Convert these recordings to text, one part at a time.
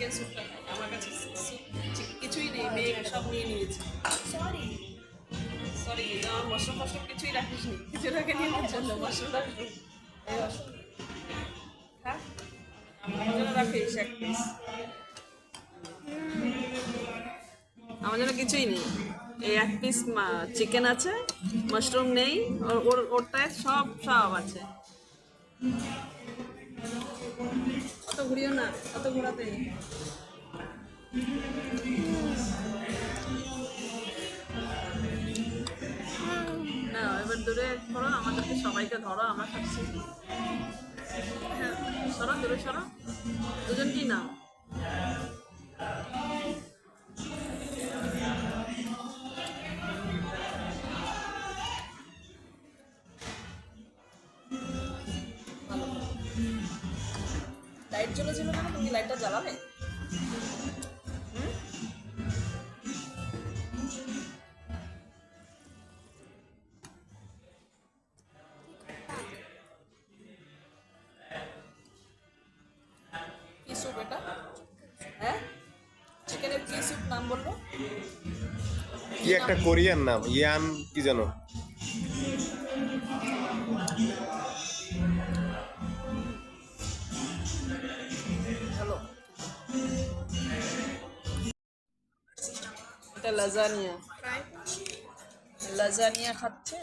Chicken স্যুপটা খাই আমার কাছে কিছুই নেই মেয়ে সব নিয়ে নিয়েছে। সরি সরি আমার মশলা ফসলা কিছুই রাখিস নি। কিছু রাখে নিয়ে আমার জন্য মশলা রাখবি হ্যাঁ? আমার জন্য রাখিস এক পিস আমার জন্য কিছুই নেই। এই এক পিস চিকেন আছে মাশরুম নেই ওর ওর ওরটায় সব সব আছে। অত ঘুরিও না অত ঘোরাতে না এবার দূরে ধরো আমাদেরকে সবাইকে ধরো আমরা খাচ্ছি হ্যাঁ, সরো দূরে সরো। দুজন কি নাও? লাইট জ্বলেছিল কেন? তুমি লাইটটা জ্বালাবে কি স্যুপ এটা? হ্যাঁ? চিকেনের কি স্যুপ নাম বলল? কি একটা কোরিয়ান নাম ইয়ান কি জানো এটা লাজানিয়া লাজানিয়া খাচ্ছে?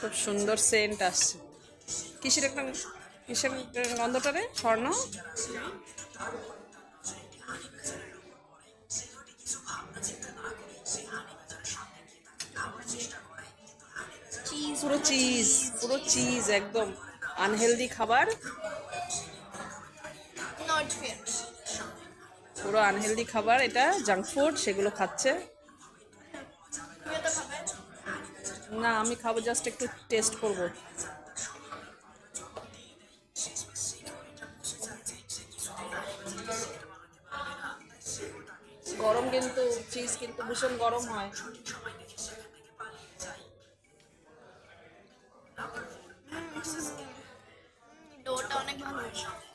খুব সুন্দর সেন্ট আসছে। কিসের একটা কিসের গন্ধটা রে? স্বর্ণ? পুরো চিজ পুরো চিজ একদম। আনহেলদি খাবার? পুরো আনহেলদি খাবার এটা জাঙ্ক ফুড সেগুলো খাচ্ছে। না আমি খাব জাস্ট একটু টেস্ট করব। গরম কিন্তু চিজ কিন্তু ভীষণ গরম হয়। Another.